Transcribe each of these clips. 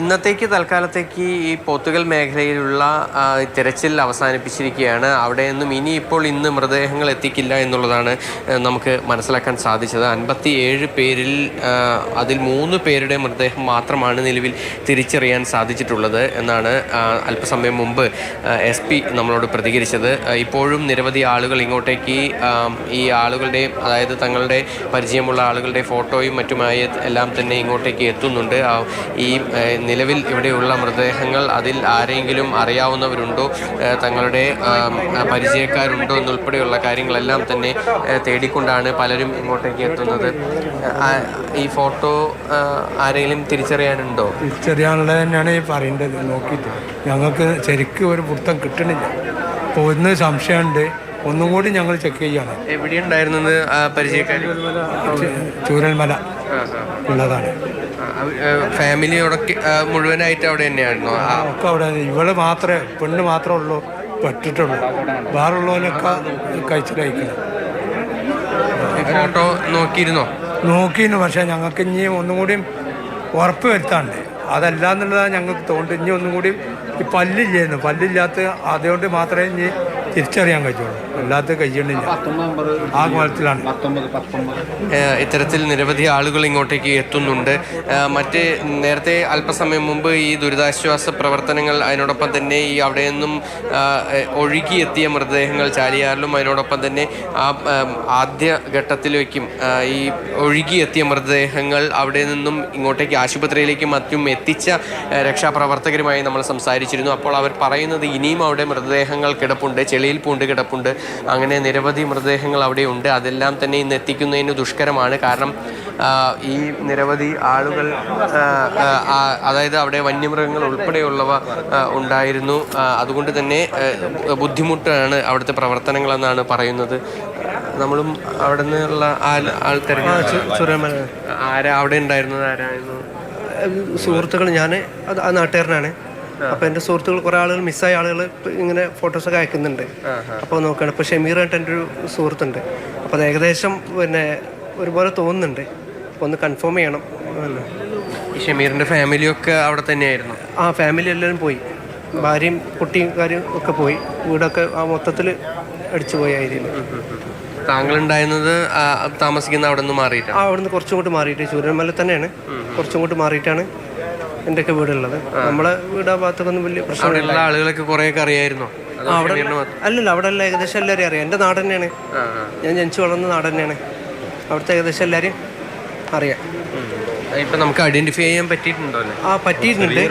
ഇന്നത്തേക്ക് തൽക്കാലത്തേക്ക് ഈ പോത്തുകൽ മേഖലയിലുള്ള തിരച്ചിൽ അവസാനിപ്പിച്ചിരിക്കുകയാണ്. അവിടെ നിന്നും ഇനിയിപ്പോൾ ഇന്ന് മൃതദേഹങ്ങൾ എത്തിക്കില്ല എന്നുള്ളതാണ് നമുക്ക് മനസ്സിലാക്കാൻ സാധിച്ചത്. അൻപത്തി ഏഴ് പേരിൽ അതിൽ മൂന്ന് പേരുടെ മൃതദേഹം മാത്രമാണ് നിലവിൽ തിരിച്ചറിയാൻ സാധിച്ചിട്ടുള്ളത് എന്നാണ് അല്പസമയം മുമ്പ് എസ് പി നമ്മളോട് പ്രതികരിച്ചത്. ഇപ്പോഴും നിരവധി ആളുകൾ ഇങ്ങോട്ടേക്ക് ഈ ആളുകളുടെ അതായത് തങ്ങളുടെ പരിചയമുള്ള ആളുകളുടെ ഫോട്ടോയും മറ്റുമായി എല്ലാം തന്നെ ഇങ്ങോട്ടേക്ക് എത്തുന്നുണ്ട്. ഈ നിലവിൽ ഇവിടെയുള്ള മൃതദേഹങ്ങൾ അതിൽ ആരെങ്കിലും അറിയാവുന്നവരുണ്ടോ? തങ്ങളുടെ പരിചയക്കാരുണ്ടോ എന്നുൾപ്പെടെയുള്ള കാര്യങ്ങളെല്ലാം തന്നെ തേടിക്കൊണ്ടാണ് പലരും ഇങ്ങോട്ടേക്ക് എത്തുന്നത്. ഈ ഫോട്ടോ ആരെങ്കിലും തിരിച്ചറിയാനുണ്ടോ? തിരിച്ചറിയാനുള്ളത് തന്നെയാണ് ഈ പറയേണ്ടത്. നോക്കിയിട്ട് ഞങ്ങൾക്ക് ശരിക്കും ഒരു പുറത്തം കിട്ടണില്ല. അപ്പോൾ ഒന്ന് സംശയമുണ്ട്. ഒന്നും കൂടി ഞങ്ങൾ ചെക്ക് ചെയ്യാണ്. എവിടെയുണ്ടായിരുന്നത് പരിചയക്കാരി? ചൂരൽമല. ഉള്ളതാണ്. ഫാമിലിയോടൊക്കെ മുഴുവനായിട്ട് അവിടെ തന്നെയായിരുന്നു. ഒക്കെ അവിടെ ഇവൾ മാത്രമേ പെണ്ണ് മാത്രമേ ഉള്ളൂ പെട്ടിട്ടുള്ളൂ. വേറുള്ളവനൊക്കെ കഴിച്ചിട്ടയക്കണം നോക്കിയിരുന്നോ? നോക്കിയിരുന്നു പക്ഷേ ഞങ്ങൾക്ക് ഇനി ഒന്നും കൂടിയും ഉറപ്പ് വരുത്താണ്ട്. അതല്ല എന്നുള്ളതാണ് ഞങ്ങൾക്ക് തോന്നുന്നത്. ഇനി ഒന്നും കൂടി ഈ പല്ലില്ലായിരുന്നു. പല്ലില്ലാത്ത അതുകൊണ്ട് മാത്രമേ ഇനി തിരിച്ചറിയാൻ കഴിയുള്ളൂ. അല്ലാത്ത കഴിയണില്ല ആ കോലത്തിലാണ്. ഇത്തരത്തിൽ നിരവധി ആളുകൾ ഇങ്ങോട്ടേക്ക് എത്തുന്നുണ്ട്. മറ്റ് നേരത്തെ അല്പസമയം മുമ്പ് ഈ ദുരിതാശ്വാസ പ്രവർത്തനങ്ങൾ അതിനോടൊപ്പം തന്നെ ഈ അവിടെ നിന്നും ഒഴുകിയെത്തിയ മൃതദേഹങ്ങൾ ചാലിയാറിലും അതിനോടൊപ്പം തന്നെ ആ ആദ്യ ഘട്ടത്തിലേക്കും ഈ ഒഴുകിയെത്തിയ മൃതദേഹങ്ങൾ അവിടെ നിന്നും ഇങ്ങോട്ടേക്ക് ആശുപത്രിയിലേക്കും മറ്റും എത്തിച്ച രക്ഷാപ്രവർത്തകരുമായി നമ്മൾ സംസാരിച്ചിരുന്നു. അപ്പോൾ അവർ പറയുന്നത് ഇനിയും അവിടെ മൃതദേഹങ്ങൾ കിടപ്പുണ്ട്. ചെളിയിൽ പൂണ്ട് കിടപ്പുണ്ട്. അങ്ങനെ നിരവധി മൃതദേഹങ്ങൾ അവിടെ ഉണ്ട് അതെല്ലാം തന്നെ ഇന്ന് എത്തിക്കുന്നതിന് ദുഷ്കരമാണ്. കാരണം ഈ നിരവധി ആളുകൾ അതായത് അവിടെ വന്യമൃഗങ്ങൾ ഉൾപ്പെടെയുള്ളവ ഉണ്ടായിരുന്നു. അതുകൊണ്ട് തന്നെ ബുദ്ധിമുട്ടാണ് അവിടുത്തെ പ്രവർത്തനങ്ങളെന്നാണ് പറയുന്നത്. നമ്മളും അവിടെ നിന്നുള്ള ആൾ ആൾക്കാർ ആരാ അവിടെ ഉണ്ടായിരുന്നത്? ആരായിരുന്നു? സുഹൃത്തുക്കൾ ഞാൻ ആ നാട്ടുകാരനാണ്. അപ്പോൾ എന്റെ സുഹൃത്തുക്കൾ കുറെ ആളുകൾ മിസ്സായ ആളുകൾ ഇങ്ങനെ ഫോട്ടോസ് ഒക്കെ അയക്കുന്നുണ്ട്. അപ്പോൾ നോക്കുകയാണ് ഇപ്പൊ ഷമീർ ആയിട്ട് എന്റെ ഒരു സുഹൃത്തുണ്ട്. അപ്പൊ അത് ഏകദേശം പിന്നെ ഒരുപോലെ തോന്നുന്നുണ്ട്. അപ്പോൾ ഒന്ന് കൺഫേം ചെയ്യണം. ഈ ഷമീറിന്റെ ഫാമിലിയൊക്കെ അവിടെ തന്നെയായിരുന്നു? ആ ഫാമിലി എല്ലാവരും പോയി. ഭാര്യയും കുട്ടിയും കാര്യം ഒക്കെ പോയി. വീടൊക്കെ ആ മൊത്തത്തിൽ അടിച്ചു പോയി ആയിരുന്നു താങ്കൾ ഉണ്ടായിരുന്നത് താമസിക്കുന്ന അവിടെ നിന്ന് മാറിയിട്ട് ആ നിന്ന് കുറച്ചും കൂടി മാറിയിട്ട് ചൂരന്മല തന്നെയാണ്. കുറച്ചും കൂടി മാറിയിട്ടാണ്. എന്റെയൊക്കെ വീടുള്ളത്? നമ്മളെ വീടാ ആ ഭാഗത്തൊന്നും വലിയ പ്രശ്നമില്ല അവിടെയുള്ള ആളുകളൊക്കെ കുറേയൊക്കെ അറിയായിരുന്നോ? അവിടെ അല്ലല്ല അവിടെ എല്ലാം ഏകദേശം എല്ലാവരും അറിയാം. എന്റെ നാട് തന്നെയാണ്. ഞാൻ ജനിച്ചു വളർന്ന നാട് തന്നെയാണ്. അവിടുത്തെ ഏകദേശം എല്ലാവരും അറിയാം. ഇപ്പൊ നമുക്ക് ഐഡന്റിഫൈ ചെയ്യാൻ പറ്റിയിട്ടുണ്ടോ ആ പറ്റിയിട്ടുണ്ട്.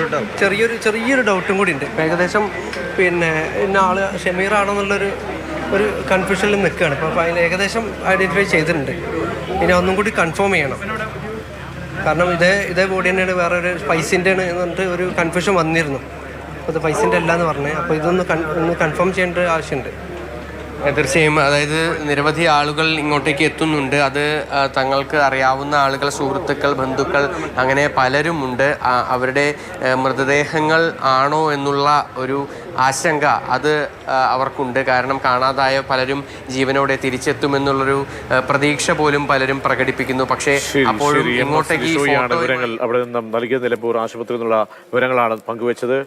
ചെറിയൊരു ചെറിയൊരു ഡൗട്ടും കൂടി ഉണ്ട്. ഏകദേശം പിന്നെ ഇന്ന ആൾ ഷമീർ ആണെന്നുള്ളൊരു ഒരു കൺഫ്യൂഷനിൽ നിൽക്കുകയാണ്. അപ്പോൾ അതിന് ഏകദേശം ഐഡന്റിഫൈ ചെയ്തിട്ടുണ്ട്. ഇനി ഒന്നും കൂടി കൺഫേം ചെയ്യണം. കാരണം ഇതേ ഇതേ ബോഡി തന്നെയാണ് വേറെ ഒരു സ്പൈസിന്റെ ആണ് എന്ന് പറഞ്ഞിട്ട് ഒരു കൺഫ്യൂഷൻ വന്നിരുന്നു. അപ്പോൾ ഇത് പൈസന്റെ അല്ല എന്ന് പറഞ്ഞത് അപ്പോൾ ഇതൊന്ന് ഒന്ന് കൺഫേം ചെയ്യേണ്ട ആവശ്യമുണ്ട്. തീർച്ചയായും. അതായത് നിരവധി ആളുകൾ ഇങ്ങോട്ടേക്ക് എത്തുന്നുണ്ട്. അത് തങ്ങൾക്ക് അറിയാവുന്ന ആളുകൾ സുഹൃത്തുക്കൾ ബന്ധുക്കൾ അങ്ങനെ പലരുമുണ്ട്. അവരുടെ മൃതദേഹങ്ങൾ ആണോ എന്നുള്ള ഒരു ആശങ്ക അത് അവർക്കുണ്ട്. കാരണം കാണാതായ പലരും ജീവനോടെ തിരിച്ചെത്തുമെന്നുള്ളൊരു പ്രതീക്ഷ പോലും പലരും പ്രകടിപ്പിക്കുന്നു. പക്ഷേ അപ്പോഴും ഇങ്ങോട്ടേക്ക് അവിടെ നിന്നും നൽകിയ നിലമ്പൂർ ആശുപത്രിയിൽ നിന്നുള്ള വിവരങ്ങളാണ് പങ്കുവച്ചത്.